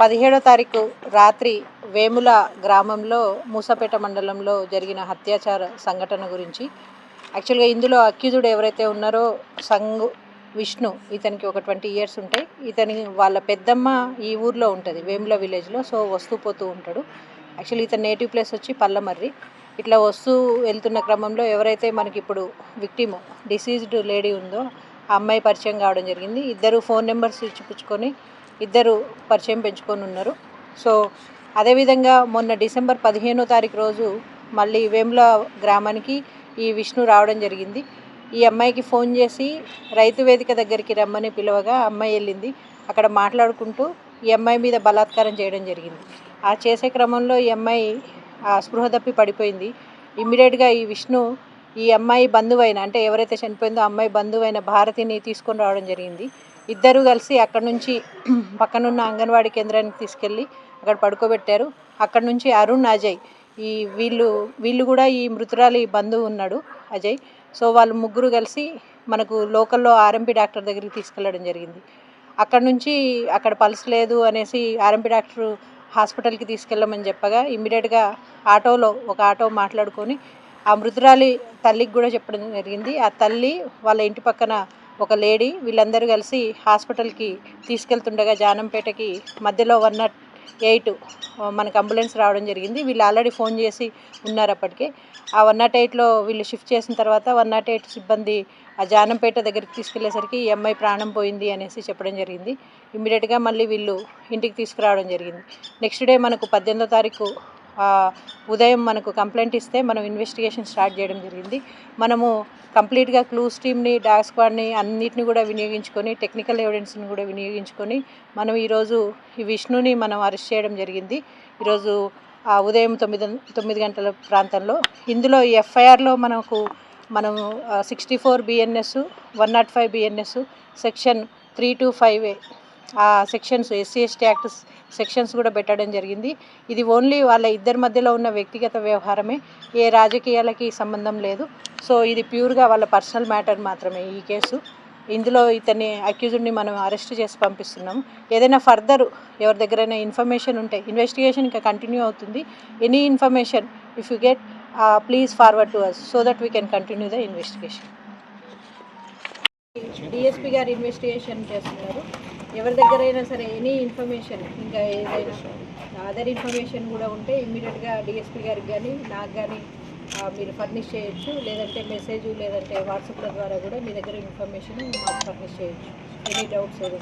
పదిహేడో తారీఖు రాత్రి వేముల గ్రామంలో మూసపేట మండలంలో జరిగిన హత్యాచార సంఘటన గురించి. యాక్చువల్గా ఇందులో అక్యూజుడు ఎవరైతే ఉన్నారో సంగు విష్ణు ఇతనికి ఒక ట్వంటీ ఇయర్స్ ఉంటాయి. ఇతని వాళ్ళ పెద్దమ్మ ఈ ఊర్లో ఉంటుంది వేముల విలేజ్లో సో వస్తూ పోతూ ఉంటాడు. యాక్చువల్లీ ఇతని నేటివ్ ప్లేస్ వచ్చి పల్లమర్రి. ఇట్లా వస్తూ వెళ్తున్న క్రమంలో ఎవరైతే మనకి ఇప్పుడు విక్టిమ్ డిసీజ్డ్ లేడీ ఉందో ఆ అమ్మాయి పరిచయం కావడం జరిగింది. ఇద్దరు ఫోన్ నెంబర్స్ ఇచ్చిపుచ్చుకొని ఇద్దరు పరిచయం పెంచుకొని ఉన్నారు. సో అదేవిధంగా మొన్న డిసెంబర్ పదిహేనో తారీఖు రోజు మళ్ళీ వేముల గ్రామానికి ఈ విష్ణు రావడం జరిగింది. ఈ అమ్మాయికి ఫోన్ చేసి రైతు వేదిక దగ్గరికి రమ్మని పిలవగా అమ్మాయి వెళ్ళింది. అక్కడ మాట్లాడుకుంటూ ఈ అమ్మాయి మీద బలాత్కారం చేయడం జరిగింది. ఆ చేసే క్రమంలో ఈ అమ్మాయి ఆ స్పృహ తప్పి పడిపోయింది. ఇమ్మీడియట్గా ఈ విష్ణు ఈ అమ్మాయి బంధువైన అంటే ఎవరైతే చనిపోయిందో అమ్మాయి బంధువైన భారతిని తీసుకొని రావడం జరిగింది. ఇద్దరు కలిసి అక్కడ నుంచి పక్కనున్న అంగన్వాడీ కేంద్రానికి తీసుకెళ్ళి అక్కడ పడుకోబెట్టారు. అక్కడ నుంచి అరుణ్ అజయ్ ఈ వీళ్ళు వీళ్ళు కూడా ఈ మృతురాలి బంధువు ఉన్నాడు అజయ్. సో వాళ్ళు ముగ్గురు కలిసి మనకు లోకల్లో ఆర్ఎంపీ డాక్టర్ దగ్గరికి తీసుకెళ్ళడం జరిగింది. అక్కడ నుంచి అక్కడ పల్స్ లేదు అనేసి ఆర్ఎంపీ డాక్టర్ హాస్పిటల్కి తీసుకెళ్ళమని చెప్పగా ఇమ్మీడియట్గా ఆటోలో ఒక ఆటో మాట్లాడుకొని ఆ మృతురాలి తల్లికి కూడా చెప్పడం జరిగింది. ఆ తల్లి వాళ్ళ ఇంటి పక్కన ఒక లేడీ వీళ్ళందరూ కలిసి హాస్పిటల్కి తీసుకెళ్తుండగా జానంపేటకి మధ్యలో వన్ నాట్ ఎయిట్ మనకు అంబులెన్స్ రావడం జరిగింది. వీళ్ళు ఆల్రెడీ ఫోన్ చేసి ఉన్నారు అప్పటికే. ఆ వన్ నాట్ ఎయిట్లో వీళ్ళు షిఫ్ట్ చేసిన తర్వాత వన్ నాట్ ఎయిట్ సిబ్బంది ఆ జానంపేట దగ్గరికి తీసుకెళ్ళేసరికి ఈ అమ్మాయి ప్రాణం పోయింది అనేసి చెప్పడం జరిగింది. ఇమ్మీడియట్గా మళ్ళీ వీళ్ళు ఇంటికి తీసుకురావడం జరిగింది. నెక్స్ట్ డే మనకు పద్దెనిమిదో తారీఖు ఉదయం మనకు కంప్లైంట్ ఇస్తే మనం ఇన్వెస్టిగేషన్ స్టార్ట్ చేయడం జరిగింది. మనము కంప్లీట్గా క్లూస్ టీమ్ని డాగ్ స్క్వాడ్ని అన్నిటిని కూడా వినియోగించుకొని టెక్నికల్ ఎవిడెన్స్ని కూడా వినియోగించుకొని మనం ఈరోజు ఈ విష్ణుని మనం అరెస్ట్ చేయడం జరిగింది. ఈరోజు ఆ ఉదయం తొమ్మిది తొమ్మిది గంటల ప్రాంతంలో. ఇందులో ఈ ఎఫ్ఐఆర్లో మనకు మనం sixty four BNS one nought five BNS section three two five A ఆ sections SC ST act sections కూడా పెట్టడం జరిగింది. ఇది ఓన్లీ వాళ్ళ ఇద్దరి మధ్యలో ఉన్న వ్యక్తిగత వ్యవహారమే. ఏ రాజకీయాలకి సంబంధం లేదు. సో ఇది ప్యూర్గా వాళ్ళ పర్సనల్ మ్యాటర్ మాత్రమే ఈ కేసు. ఇందులో ఇతన్ని అక్యూజ్డ్ని మనం అరెస్ట్ చేసి పంపిస్తున్నాం. ఏదైనా ఫర్దర్ ఎవరి దగ్గరైనా ఇన్ఫర్మేషన్ ఉంటే ఇన్వెస్టిగేషన్ ఇంకా కంటిన్యూ అవుతుంది. Any information if you get please forward to us so that we can continue the investigation. DSP గారు ఇన్వెస్టిగేషన్ చేస్తున్నారు. ఎవరి దగ్గరైనా సరే ఎనీ ఇన్ఫర్మేషన్ ఇంకా ఏదైనా అదర్ ఇన్ఫర్మేషన్ కూడా ఉంటే ఇమ్మీడియట్గా డిఎస్పీ గారికి కానీ నాకు కానీ మీరు ఫర్నిష్ చేయొచ్చు. లేదంటే మెసేజ్ లేదంటే వాట్సాప్ల ద్వారా కూడా మీ దగ్గర ఇన్ఫర్మేషన్ మాకు ఫర్నిష్ చేయొచ్చు. ఎనీ డౌట్స్ ఏదైనా